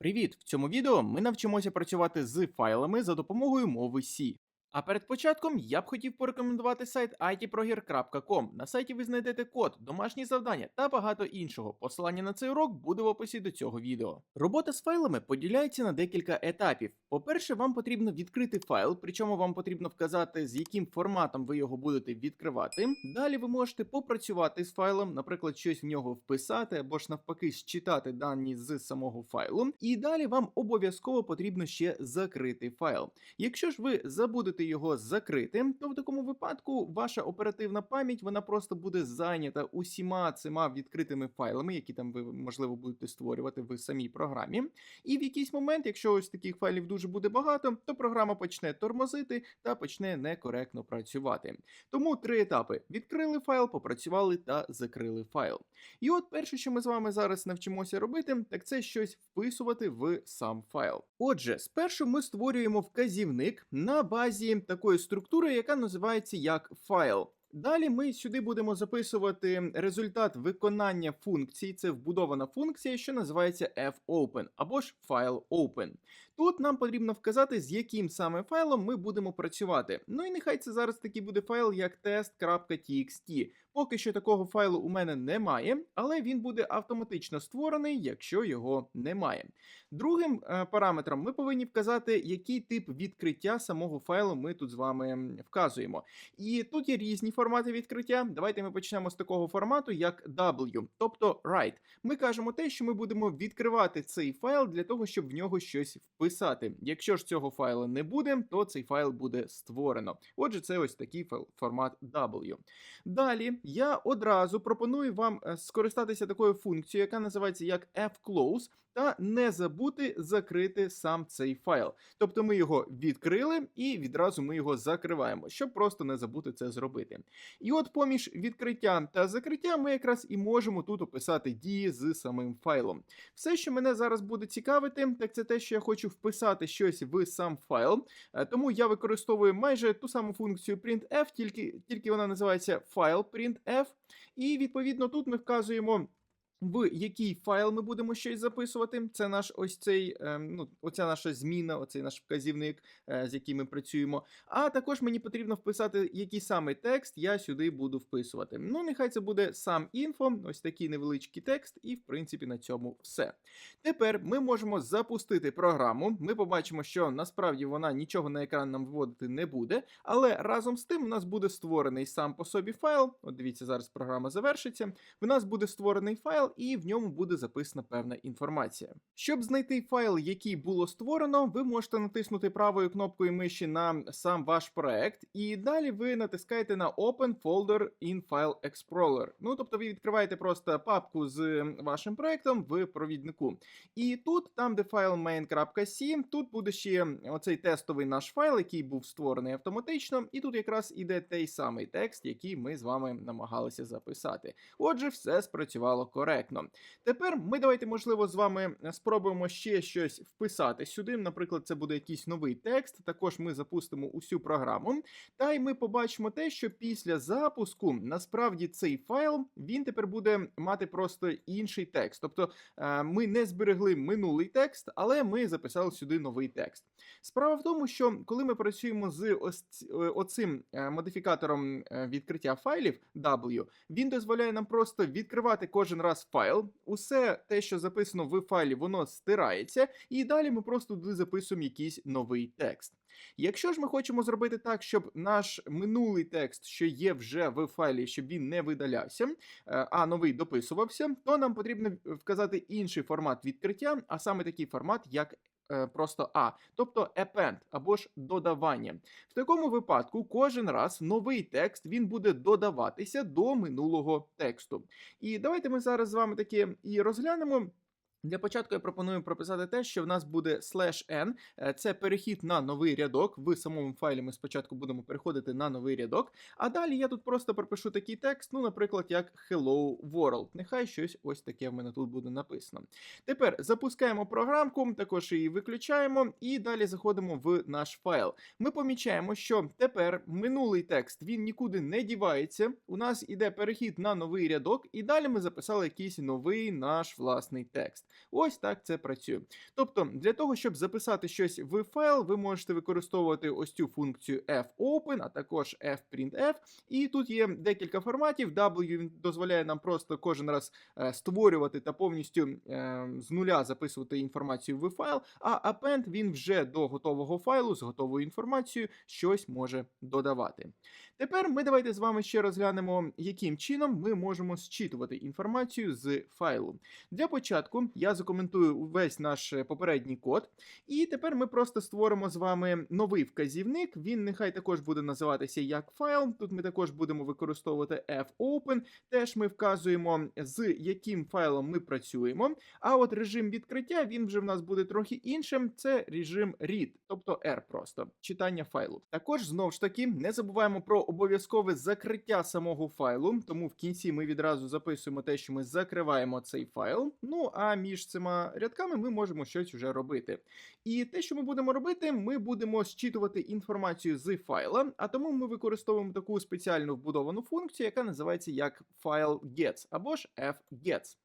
Привіт! В цьому відео ми навчимося працювати з файлами за допомогою мови C. А перед початком я б хотів порекомендувати сайт itproger.com. На сайті ви знайдете код, домашні завдання та багато іншого. Посилання на цей урок буде в описі до цього відео. Робота з файлами поділяється на декілька етапів. По-перше, вам потрібно відкрити файл, причому вам потрібно вказати, з яким форматом ви його будете відкривати. Далі ви можете попрацювати з файлом, наприклад, щось в нього вписати або ж навпаки считати дані з самого файлу. І далі вам обов'язково потрібно ще закрити файл. Якщо ж ви забудете його закрити, то в такому випадку ваша оперативна пам'ять вона просто буде зайнята усіма цими відкритими файлами, які там ви можливо будете створювати в самій програмі. І в якийсь момент, якщо ось таких файлів дуже буде багато, то програма почне тормозити та почне некоректно працювати. Тому три етапи: відкрили файл, попрацювали та закрили файл. І от перше, що ми з вами зараз навчимося робити, так це щось вписувати в сам файл. Отже, спершу ми створюємо вказівник на базі такої структури, яка називається як файл. Далі ми сюди будемо записувати результат виконання функції. Це вбудована функція, що називається fopen або ж file open. Тут нам потрібно вказати, з яким саме файлом ми будемо працювати. Ну і нехай це зараз такий буде файл, як test.txt. Поки що такого файлу у мене немає, але він буде автоматично створений, якщо його немає. Другим е, параметром ми повинні вказати, який тип відкриття самого файлу ми тут з вами вказуємо. І тут є різні формати відкриття. Давайте ми почнемо з такого формату, як W, тобто write. Ми кажемо те, що ми будемо відкривати цей файл для того, щоб в нього щось вписати. Якщо ж цього файлу не буде, то цей файл буде створено. Отже, це ось такий файл- формат W. Далі я одразу пропоную вам е, скористатися такою функцією, яка називається як fclose, та не забути закрити сам цей файл. Тобто ми його відкрили і відразу ми його закриваємо, щоб просто не забути це зробити. І от поміж відкриттям та закриттям ми якраз і можемо тут описати дії з самим файлом. Все, що мене зараз буде цікавити, так це те, що я хочу вписати щось в сам файл. Е, Тому я використовую майже ту саму функцію printf, тільки, тільки вона називається file printf. І відповідно тут ми вказуємо. В який файл ми будемо щось записувати? Це наш ось цей, е, ну, оця наша зміна, оцей наш вказівник, е, з яким ми працюємо. А також мені потрібно вписати, який саме текст я сюди буду вписувати. Ну, нехай це буде сам інфо, ось такий невеличкий текст, і в принципі на цьому все. Тепер ми можемо запустити програму. Ми побачимо, що насправді вона нічого на екран нам виводити не буде, але разом з тим у нас буде створений сам по собі файл. От дивіться, зараз програма завершиться. В нас буде створений файл, і в ньому буде записана певна інформація. Щоб знайти файл, який було створено, ви можете натиснути правою кнопкою миші на сам ваш проект, і далі ви натискаєте на Open Folder in File Explorer. Ну тобто ви відкриваєте просто папку з вашим проектом в провіднику. І тут, там, де файл main.c, тут буде ще оцей тестовий наш файл, який був створений автоматично, і тут якраз іде той самий текст, який ми з вами намагалися записати. Отже, все спрацювало коректно. Тепер ми давайте, можливо, з вами спробуємо ще щось вписати сюди. Наприклад, це буде якийсь новий текст. Також ми запустимо усю програму. Та й ми побачимо те, що після запуску насправді цей файл він тепер буде мати просто інший текст. Тобто е, ми не зберегли минулий текст, але ми записали сюди новий текст. Справа в тому, що коли ми працюємо з ось е, оцим е, модифікатором е, відкриття файлів W, він дозволяє нам просто відкривати кожен раз файл. Усе те, що записано в файлі, воно стирається, і далі ми просто туди записуємо якийсь новий текст. Якщо ж ми хочемо зробити так, щоб наш минулий текст, що є вже в файлі, щоб він не видалявся, е, а новий дописувався, то нам потрібно вказати інший формат відкриття, а саме такий формат, як просто А, тобто append або ж додавання. В такому випадку кожен раз новий текст він буде додаватися до минулого тексту. І давайте ми зараз з вами таки і розглянемо. Для початку я пропоную прописати те, що в нас буде slash n, е, це перехід на новий рядок. В самому файлі ми спочатку будемо переходити на новий рядок, а далі я тут просто пропишу такий текст, ну, наприклад, як Hello World. Нехай щось ось таке в мене тут буде написано. Тепер запускаємо програмку, також її виключаємо, і далі заходимо в наш файл. Ми помічаємо, що тепер минулий текст він нікуди не дівається. У нас іде перехід на новий рядок, і далі ми записали якийсь новий наш власний текст. Ось так це працює. Тобто, для того, щоб записати щось в файл, ви можете використовувати ось цю функцію fopen, а також fprintf. І тут є декілька форматів. W дозволяє нам просто кожен раз е, створювати та повністю е, з нуля записувати інформацію в файл. А append він вже до готового файлу з готовою інформацією щось може додавати. Тепер ми давайте з вами ще розглянемо, яким чином ми можемо зчитувати інформацію з файлу. Для початку я закоментую весь наш е, попередній код, і тепер ми просто створимо з вами новий вказівник. Він нехай також буде називатися як файл. Тут ми також будемо використовувати fopen. Теж ми вказуємо, з яким файлом ми працюємо. А от режим відкриття він вже в нас буде трохи іншим. Це режим read, тобто R просто читання файлу. Також знову ж таки не забуваємо про обов'язкове закриття самого файлу, тому в кінці ми відразу записуємо те, що ми закриваємо цей файл. Ну а між цими рядками ми можемо щось вже робити. І те, що ми будемо робити, ми будемо зчитувати інформацію з файла, а тому ми використовуємо таку спеціальну вбудовану функцію, яка називається як file gets або ж fgets.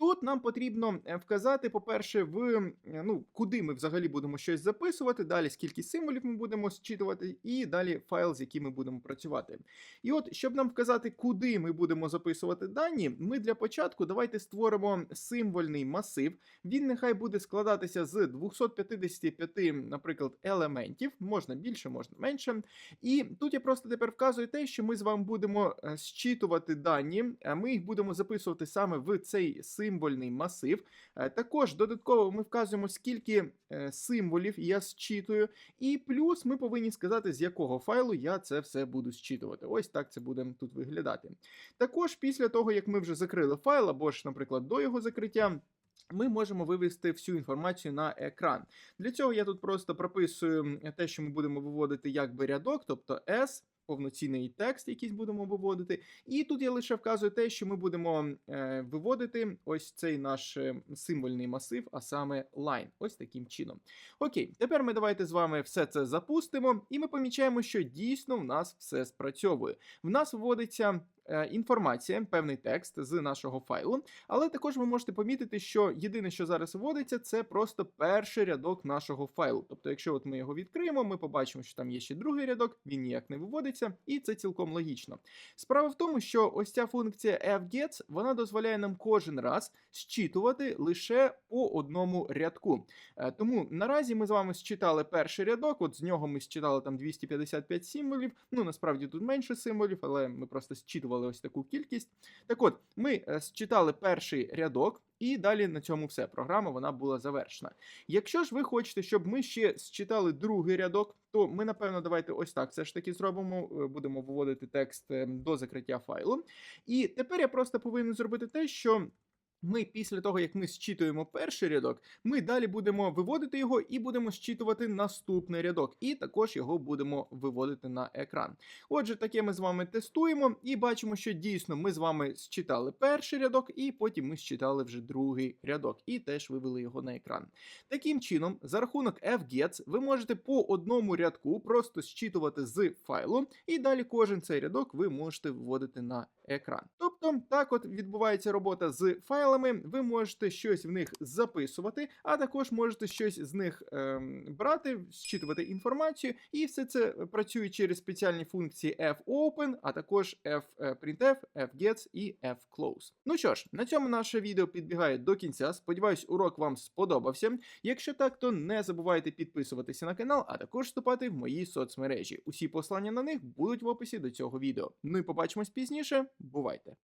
Тут нам потрібно е, вказати, по-перше, в е, ну, куди ми взагалі будемо щось записувати, далі скільки символів ми будемо зчитувати, і далі файл, з яким ми будемо працювати. І от, щоб нам вказати, куди ми будемо записувати дані, ми для початку давайте створимо символьний масив. Він нехай буде складатися з 255, наприклад, елементів, можна більше, можна менше. І тут я просто тепер вказую те, що ми з вами будемо е, зчитувати дані, а ми їх будемо записувати саме в цей символьний масив. Е, Також додатково ми вказуємо, скільки е, символів я зчитую, і плюс ми повинні сказати, з якого файлу я це все буду зчитувати. Ось так це буде тут виглядати. Також після того, як ми вже закрили файл, або ж, наприклад, до його закриття. Ми можемо вивести всю інформацію на екран. Для цього я тут просто прописую те, що ми будемо виводити якби рядок, тобто S, повноцінний текст, якийсь будемо виводити. І тут я лише вказую те, що ми будемо е, виводити ось цей наш е, символьний масив, а саме line. Ось таким чином. Окей, тепер ми давайте з вами все це запустимо, і ми помічаємо, що дійсно в нас все спрацьовує. В нас вводиться. Е, Інформація, певний текст з нашого файлу, але також ви можете помітити, що єдине, що зараз вводиться, це просто перший рядок нашого файлу. Тобто, якщо от ми його відкриємо, ми побачимо, що там є ще другий рядок, він ніяк не виводиться, і це цілком логічно. Справа в тому, що ось ця функція fgets, вона дозволяє нам кожен раз зчитувати лише по одному рядку. Е, Тому наразі ми з вами зчитали перший рядок, от з нього ми зчитали там 255 символів. Ну насправді тут менше символів, але ми просто зчитували ось таку кількість. Так от, ми считали зчитали перший рядок. І далі на цьому все. Програма вона була завершена. Якщо ж ви хочете, щоб ми ще зчитали другий рядок, то ми, напевно, давайте ось так все ж таки зробимо. Е, Будемо виводити текст е, до закриття файлу. І тепер я просто повинен зробити те, що. Ми після того, як ми зчитуємо перший рядок, ми далі будемо виводити його і будемо зчитувати наступний рядок, і також його будемо виводити на екран. Отже, таке ми з вами тестуємо і бачимо, що дійсно ми з вами зчитали перший рядок, і потім ми зчитали вже другий рядок, і теж вивели його на екран. Таким чином, за рахунок fgets, ви можете по одному рядку просто зчитувати з файлу, і далі кожен цей рядок ви можете виводити на екран. Тобто, так от відбувається робота з файлами. Ви можете щось в них записувати, а також можете щось з них ем, брати, зчитувати інформацію, і все це працює через спеціальні функції fopen, а також fprintf, fgets і fclose. Ну що ж, на цьому наше відео підбігає до кінця. Сподіваюсь, урок вам сподобався. Якщо так, то не забувайте підписуватися на канал, а також вступати в мої соцмережі. Усі послання на них будуть в описі до цього відео. Ну і побачимось пізніше. Бувайте!